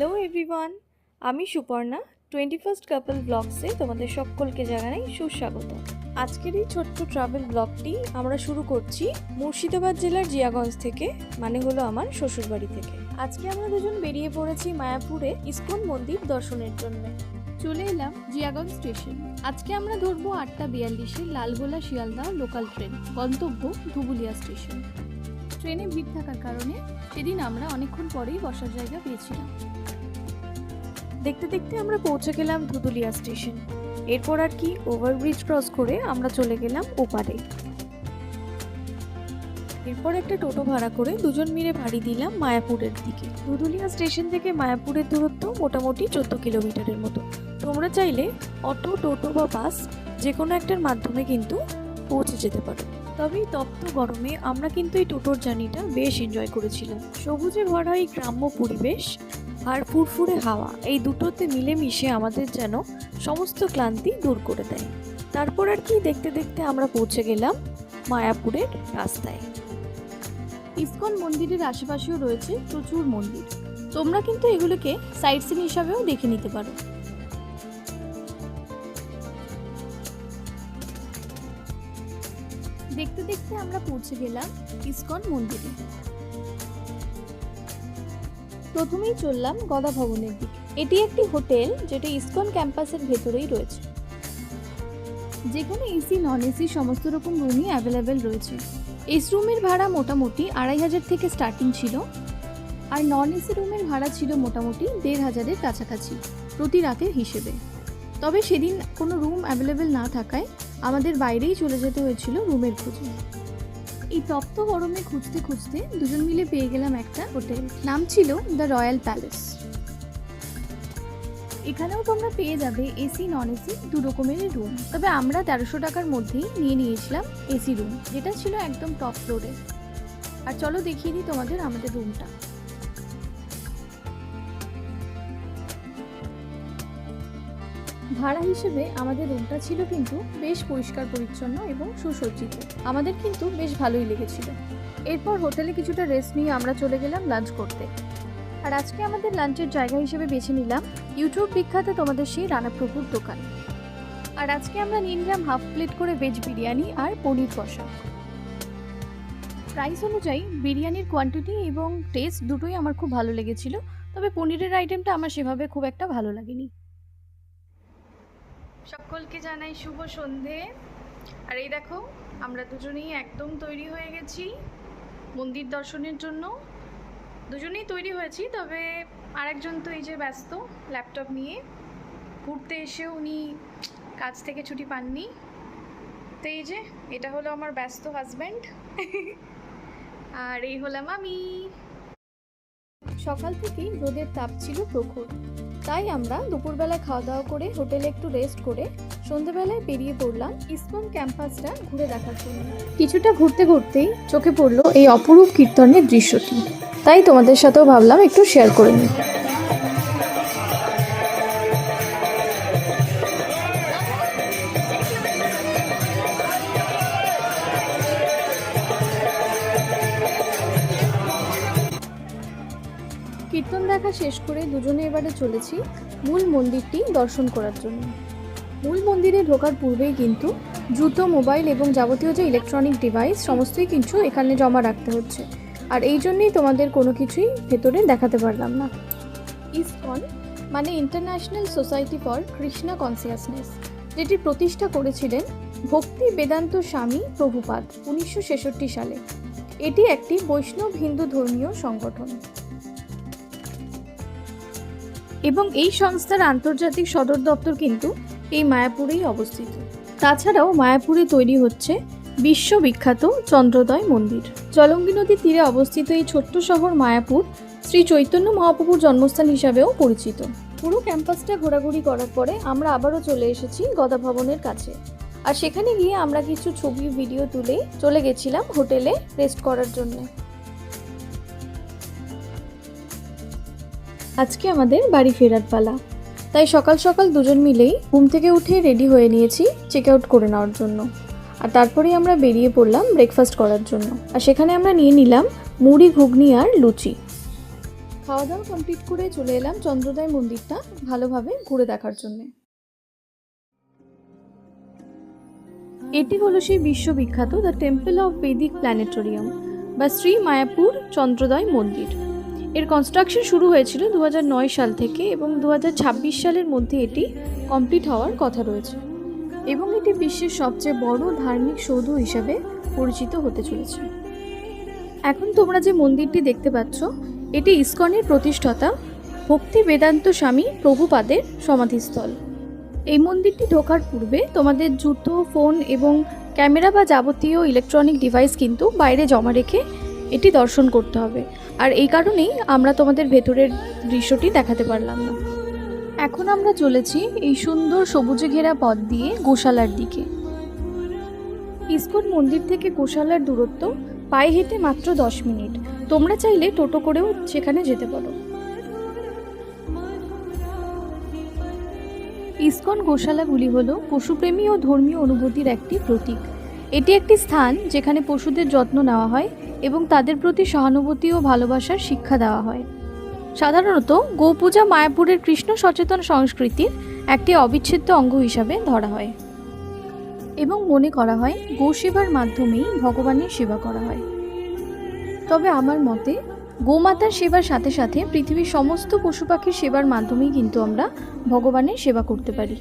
Hello everyone আমি Suparna twenty first couple ব্লগসে তোমাদের সকলকে জানাই সুস্বাগত। আজকের এই ছোট্ট ট্রাভেল ব্লগটি আমরা শুরু করছি মুর্শিদাবাদ জেলার জিয়াগঞ্জ থেকে মানে হলো আমার শ্বশুরবাড়ি থেকে। আজকে আমরা দুজন বেরিয়ে পড়েছি মায়াপুরে ইস্কন মন্দির দর্শনের জন্য। চলে এলাম জিয়াগঞ্জ স্টেশন। আজকে আমরা ধরবো আটটা বিয়াল্লিশে লালগোলা শিয়ালদা লোকাল ট্রেন গন্তব্য ধুবুলিয়া স্টেশন। ট্রেনে ভিড় থাকার কারণে সেদিন আমরা অনেকক্ষণ পরেই বসার জায়গা পেয়েছিলাম। দেখতে দেখতে আমরা পৌঁছে গেলাম ধুদুলিয়া স্টেশন। এরপর আর কি ওভারব্রিজ ক্রস করে আমরা চলে গেলাম ওপারে। এরপর একটা টোটো ভাড়া করে দুজন মিলে বাড়ি দিলাম মায়াপুরের দিকে। ধুদুলিয়া স্টেশন থেকে মায়াপুরের দূরত্ব মোটামুটি চোদ্দ কিলোমিটারের মতো। তোমরা চাইলে অটো, টোটো বা বাস যে কোনো একটার মাধ্যমে কিন্তু পৌঁছে যেতে পারো। তবে এই তপ্ত গরমে আমরা কিন্তু এই টোটোর জার্নিটা বেশ এনজয় করেছিলাম। সবুজে ভরা এই গ্রাম্য পরিবেশ আর ফুরফুরে হাওয়া, এই দুটোতে মিলেমিশে আমাদের যেন সমস্ত ক্লান্তি দূর করে দেয়। তারপর আর কি দেখতে দেখতে আমরা পৌঁছে গেলাম মায়াপুরের রাস্তায়। ইসকন মন্দিরের আশেপাশেও রয়েছে প্রচুর মন্দির। তোমরা কিন্তু এগুলোকে সাইট সিন হিসাবেও দেখে নিতে পারো। দেখতে দেখতে আমরা পৌঁছে গেলাম ইসকন মন্দিরে। প্রথমেই চললাম গদা ভবনের দিকে। এটি একটি হোটেল যেটা ইসকন ক্যাম্পাসের ভেতরেই রয়েছে। যেখানে এসি নন এসি সমস্ত রকম রুমই অ্যাভেলেবেল রয়েছে। এস রুমের ভাড়া মোটামুটি আড়াই হাজার থেকে স্টার্টিং ছিল আর নন এসি রুমের ভাড়া ছিল মোটামুটি দেড় হাজারের কাছাকাছি প্রতি রাতের হিসেবে। তবে সেদিন কোনো রুম অ্যাভেলেবেল না থাকায় আমাদের বাইরেই চলে যেতে হয়েছিল রুমের খোঁজে। এই তপ্ত গরমে খুঁজতে খুঁজতে দুজন মিলে পেয়ে গেলাম একটা হোটেল। নাম ছিল দ্য রয়্যাল প্যালেস। এখানেও তোমরা পেয়ে যাবে এসি নন এসি দু রকমেরই রুম তবে আমরা তেরোশো টাকার মধ্যেই নিয়ে নিয়েছিলাম এসি রুম যেটা ছিল একদম টপ ফ্লোরে আর চলো দেখিয়ে দিই তোমাদের আমাদের রুমটা ভাড়া হিসেবে আমাদের রুমটা ছিল কিন্তু বেশ পরিষ্কার, পরিচ্ছন্ন এবং সুসজ্জিত। আমাদের কিন্তু বেশ ভালোই লেগেছিল। এরপর হোটেলে কিছুটা রেস্ট নিয়ে আমরা চলে গেলাম লাঞ্চ করতে। আর আজকে আমাদের লাঞ্চের জায়গা হিসেবে বেছে নিলাম ইউটিউব বিখ্যাত তোমাদের সেই রানাপ্রভুর দোকান। আর আজকে আমরা নিয়ে নিলাম হাফ প্লেট করে ভেজ বিরিয়ানি আর পনির কষা। প্রাইস অনুযায়ী বিরিয়ানির কোয়ান্টিটি এবং টেস্ট দুটোই আমার খুব ভালো লেগেছিল, তবে পনিরের আইটেমটা আমার সেভাবে খুব একটা ভালো লাগেনি। সকলকে জানাই শুভ সন্ধে। আর এই দেখো, আমরা দুজনেই একদম তৈরি হয়ে গেছি মন্দির দর্শনের জন্য। দুজনেই তৈরি হয়েছি, তবে আরেকজন তো এই যে ব্যস্ত ল্যাপটপ নিয়ে। ঘুরতে এসে উনি কাজ থেকে ছুটি পাননি। তো এই যে, এটা হলো আমার ব্যস্ত হাজব্যান্ড আর এই হলাম আমি। সকাল থেকেই রোদের তাপ ছিল প্রখর। তাই আমরা দুপুরবেলা খাওয়া দাওয়া করে হোটেলে একটু রেস্ট করে সন্ধ্যেবেলায় বেরিয়ে পড়লাম ইসকন ক্যাম্পাসটা ঘুরে দেখার জন্য। কিছুটা ঘুরতে ঘুরতেই চোখে পড়ল এই অপরূপ কীর্তনের দৃশ্যটি। তাই তোমাদের সাথেও ভাবলাম একটু শেয়ার করে নিই। শেষ করে দুজনে এবারে চলেছি মূল মন্দিরটি দর্শন করার জন্য। মূল মন্দিরে ঢোকার পূর্বেই কিন্তু জুতো মোবাইল এবং যাবতীয় যে ইলেকট্রনিক ডিভাইস, সমস্তই কিন্তু এখানে জমা রাখতে হচ্ছে। আর এই জন্যই তোমাদের কোনো কিছুই ভেতরে দেখাতে পারলাম না। ইসকন মানে international society for Krishna consciousness যেটি প্রতিষ্ঠা করেছিলেন ভক্তি বেদান্ত স্বামী প্রভুপাদ উনিশশো ছেষট্টি সালে। এটি একটি বৈষ্ণব হিন্দু ধর্মীয় সংগঠন। এবং এই সংস্থার আন্তর্জাতিক সদর দপ্তর কিন্তু এই মায়াপুরেই অবস্থিত। তাছাড়াও মায়াপুরে তৈরি হচ্ছে বিশ্ববিখ্যাত চন্দ্রোদয় মন্দির। জলঙ্গি নদীর তীরে অবস্থিত এই ছোট্ট শহর মায়াপুর শ্রী চৈতন্য মহাপ্রভুর জন্মস্থান হিসাবেও পরিচিত। পুরো ক্যাম্পাসটা ঘোরাঘুরি করার পরে আমরা আবারও চলে এসেছি গদা ভবনের কাছে। আর সেখানে গিয়ে আমরা কিছু ছবি, ভিডিও তুলে চলে গেছিলাম হোটেলে রেস্ট করার জন্য। আজকে আমাদের বাড়ি ফেরার পালা। তাই সকাল সকাল দুজন মিলেই ঘুম থেকে উঠে রেডি হয়ে নিয়েছি চেক আউট করে নেওয়ার জন্য। আর তারপরেই আমরা বেরিয়ে পড়লাম ব্রেকফাস্ট করার জন্য। আর সেখানে আমরা নিয়ে নিলাম মুড়ি, ঘুগনি আর লুচি। খাওয়া দাওয়া কমপ্লিট করে চলে এলাম চন্দ্রোদয় মন্দিরটা ভালোভাবে ঘুরে দেখার জন্যে। এটি হলো সেই বিশ্ববিখ্যাত the temple of Vedic planetarium বা শ্রী মায়াপুর চন্দ্রোদয় মন্দির। এর কনস্ট্রাকশন শুরু হয়েছিল দু হাজার নয় সাল থেকে এবং দু হাজার ছাব্বিশ সালের মধ্যে এটি কমপ্লিট হওয়ার কথা রয়েছে এবং এটি বিশ্বের সবচেয়ে বড় ধার্মিক সৌধ হিসাবে পরিচিত হতে চলেছে। এখন তোমরা যে মন্দিরটি দেখতে পাচ্ছ, এটি ইসকনের প্রতিষ্ঠাতা ভক্তি বেদান্ত স্বামী প্রভুপাদের সমাধিস্থল। এই মন্দিরটি ঢোকার পূর্বে তোমাদের জুতো, ফোন এবং ক্যামেরা বা যাবতীয় ইলেকট্রনিক ডিভাইস কিন্তু বাইরে জমা রেখে এটি দর্শন করতে হবে। আর এই কারণেই আমরা তোমাদের ভেতরের দৃশ্যটি দেখাতে পারলাম না। এখন আমরা চলেছি এই সুন্দর সবুজে ঘেরা পথ দিয়ে গোশালার দিকে। ইসকন মন্দির থেকে গোশালার দূরত্ব পায়ে হেঁটে মাত্র দশ মিনিট। তোমরা চাইলে টোটো করেও সেখানে যেতে পারো। ইস্কন গোশালাগুলি হল পশুপ্রেমী ও ধর্মীয় অনুভূতির একটি প্রতীক। এটি একটি স্থান যেখানে পশুদের যত্ন নেওয়া হয় এবং তাদের প্রতি সহানুভূতি ও ভালোবাসার শিক্ষা দেওয়া হয়। সাধারণত গোপূজা মায়াপুরের কৃষ্ণ সচেতন সংস্কৃতির একটি অবিচ্ছেদ্য অঙ্গ হিসাবে ধরা হয় এবং মনে করা হয় গোসেবার মাধ্যমেই ভগবানের সেবা করা হয়। তবে আমার মতে গোমাতার সেবার সাথে সাথে পৃথিবীর সমস্ত পশু পাখির সেবার মাধ্যমেই কিন্তু আমরা ভগবানের সেবা করতে পারি।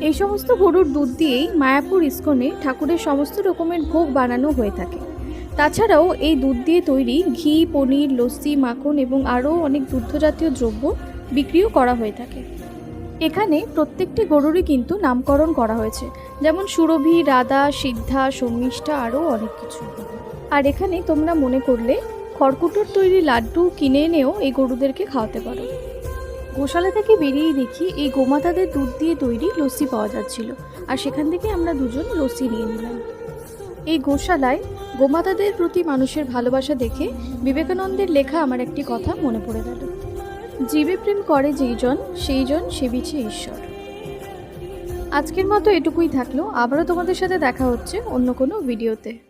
এই সমস্ত গরুর দুধ দিয়েই মায়াপুর ইস্কনে ঠাকুরের সমস্ত রকমের ভোগ বানানো হয়ে থাকে। তাছাড়াও এই দুধ দিয়ে তৈরি ঘি, পনির, লস্যি, মাখন এবং আরও অনেক দুগ্ধজাতীয় দ্রব্য বিক্রিও করা হয়ে থাকে। এখানে প্রত্যেকটি গরুরই কিন্তু নামকরণ করা হয়েছে, যেমন সুরভি, রাধা, সিদ্ধা শর্মিষ্ঠা আরও অনেক কিছু। আর এখানে তোমরা মনে করলে খড়কুটোর তৈরি লাড্ডু কিনে এনেও এই গরুদেরকে খাওয়াতে পারো। গোশালা থেকে বেরিয়ে দেখি এই গোমাতাদের দুধ দিয়ে তৈরি লস্যি পাওয়া যাচ্ছিল, আর সেখান থেকে আমরা দুজন লস্যি নিয়ে নিলাম। এই গোশালায় গোমাতাদের প্রতি মানুষের ভালোবাসা দেখে বিবেকানন্দের লেখা আমার একটি কথা মনে পড়ে গেল। জীবে প্রেম করে যেইজন, সেইজন সেবিছে ঈশ্বর। আজকের মতো এটুকুই থাকল। আবারও তোমাদের সাথে দেখা হচ্ছে অন্য কোনো ভিডিওতে।